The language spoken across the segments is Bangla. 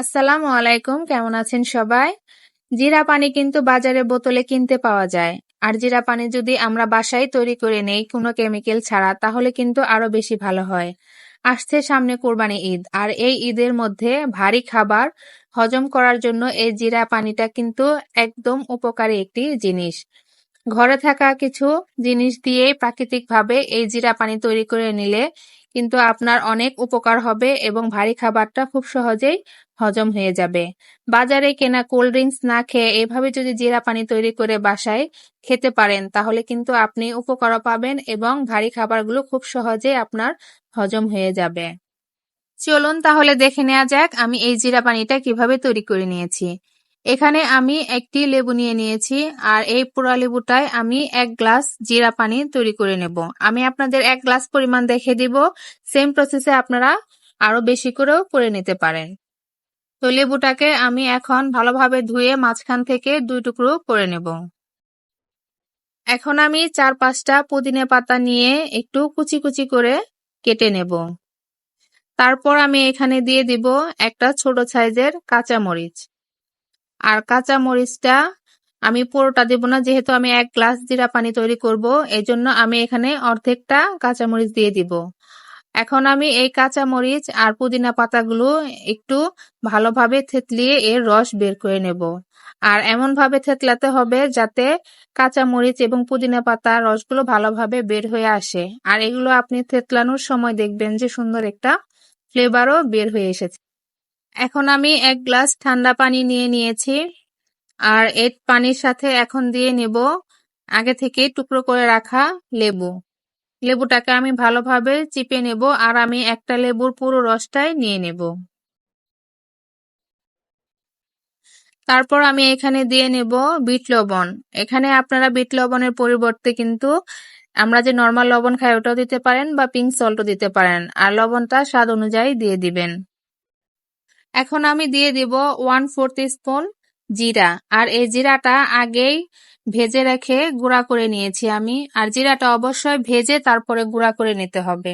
আসসালামু আলাইকুম, কেমন আছেন সবাই? জিরা পানি কিন্তু বাজারে বোতলে কিনতে পাওয়া যায়। আর জিরা পানি যদি আমরা বাসায় তৈরি করে নেই কোনো কেমিক্যাল ছাড়া, তাহলে কিন্তু আরও বেশি ভালো হয়। আসছে সামনে কোরবানি ঈদ, আর এই ঈদের মধ্যে ভারী খাবার হজম করার জন্য এই জিরা পানিটা কিন্তু একদম উপকারী একটি জিনিস। ঘরে থাকা কিছু জিনিস দিয়ে প্রাকৃতিকভাবে এই জিরা পানি তৈরি করে নিলে কিন্তু আপনার অনেক উপকার হবে এবং ভারী খাবারটা খুব সহজেই হজম হয়ে যাবে। বাজারে কেনা কোল্ড ড্রিঙ্কস না খেয়ে এভাবে যদি জিরা পানি তৈরি করে বাসায় খেতে পারেন, তাহলে কিন্তু আপনি উপকারও পাবেন এবং ভারী খাবারগুলো খুব সহজেই আপনার হজম হয়ে যাবে। চলুন তাহলে দেখে নেওয়া যাক আমি এই জিরা পানিটা কীভাবে তৈরি করে নিয়েছি। এখানে আমি একটি লেবু নিয়ে নিয়েছি, আর এই পোড়া লেবুটায় আমি এক গ্লাস জিরা পানি তৈরি করে নেব। আমি আপনাদের এক গ্লাস পরিমাণ দেখে দিব। সেম প্রসেসে আপনারা আরও বেশি করেও করে নিতে পারেন। তো লেবুটাকে আমি এখন ভালোভাবে ধুয়ে মাঝখান থেকে দুই টুকরো করে নেব। এখন আমি চার পাঁচটা পুদিনা পাতা নিয়ে একটু কুচি কুচি করে কেটে নেব। তারপর আমি এখানে দিয়ে দিব একটা ছোট সাইজের কাঁচা মরিচ আর কাঁচা মরিচটা আমি পুরোটা দেব না, যেহেতু আমি এক গ্লাস জিরা পানি তৈরি করব এই জন্য আমি এখানে অর্ধেকটা কাঁচা মরিচ দিয়ে দিব। এখন আমি এই কাঁচা মরিচ আর পুদিনা পাতাগুলো একটু ভালোভাবে থেতলিয়ে এর রস বের করে নেব। আর এমন ভাবে থেতলাতে হবে যাতে কাঁচা মরিচ এবং পুদিনা পাতা রসগুলো ভালোভাবে বের হয়ে আসে। আর এগুলো আপনি থেতলানোর সময় দেখবেন যে সুন্দর একটা ফ্লেভারও বের হয়ে এসেছে। এখন আমি এক গ্লাস ঠান্ডা পানি নিয়ে নিয়েছি আর এর পানির সাথে এখন দিয়ে নেব আগে থেকে টুকরো করে রাখা লেবু। লেবুটাকে আমি ভালোভাবে চিপে নেব আর আমি একটা লেবুর পুরো রসটাই নিয়ে নেব। তারপর আমি এখানে দিয়ে নেব বিট লবণ। এখানে আপনারা বিট লবণের পরিবর্তে কিন্তু আমরা যে নর্মাল লবণ খাই ওটাও দিতে পারেন বা পিঙ্ক সল্টও দিতে পারেন। আর লবণটা স্বাদ অনুযায়ী দিয়ে দিবেন। এখন আমি দিয়ে দিব ওয়ান ফোর্থ স্পুন জিরা। আর এই জিরাটা আগেই ভেজে রেখে গুঁড়া করে নিয়েছি আমি। আর জিরাটা অবশ্যই ভেজে তারপরে গুঁড়া করে নিতে হবে।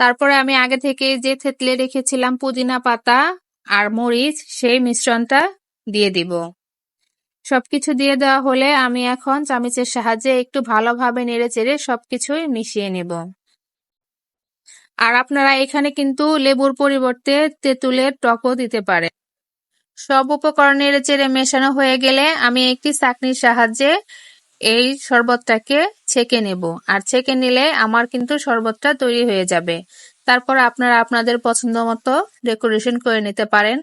তারপরে আমি আগে থেকে যে থেতলে রেখেছিলাম পুদিনা পাতা আর মরিচ, সেই মিশ্রণটা দিয়ে দিব। সবকিছু দিয়ে দেওয়া হলে আমি এখন চামিচের সাহায্যে একটু ভালোভাবে নেড়ে চেড়ে সবকিছুই মিশিয়ে নেব। আর আপনারা এখানে কিন্তু লেবুর পরিবর্তে তেঁতুলের টকও দিতে পারেন। সব উপকরণ নেড়ে চেড়ে মেশানো হয়ে গেলে আমি একটি চাকনির সাহায্যে এই শরবতটাকে ছেঁকে নেব। আর ছেঁকে নিলে আমার কিন্তু শরবতটা তৈরি হয়ে যাবে। তারপর আপনারা আপনাদের পছন্দ মতো ডেকোরেশন করে নিতে পারেন।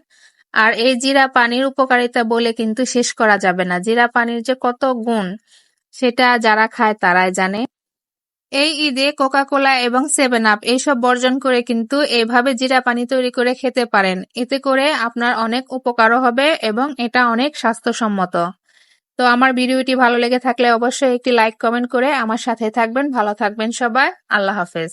আর এই জিরা পানির উপকারিতা বলে কিন্তু শেষ করা যাবে না। জিরা পানির যে কত গুণ, সেটা যারা খায় তারাই জানে। এই ঈদে কোকা কোলা এবং সেভেন আপ এইসব বর্জন করে কিন্তু এইভাবে জিরা পানি তৈরি করে খেতে পারেন। এতে করে আপনার অনেক উপকারও হবে এবং এটা অনেক স্বাস্থ্যসম্মত। তো আমার ভিডিওটি ভালো লেগে থাকলে অবশ্যই একটি লাইক, কমেন্ট করে আমার সাথে থাকবেন। ভালো থাকবেন সবাই। আল্লাহ হাফেজ।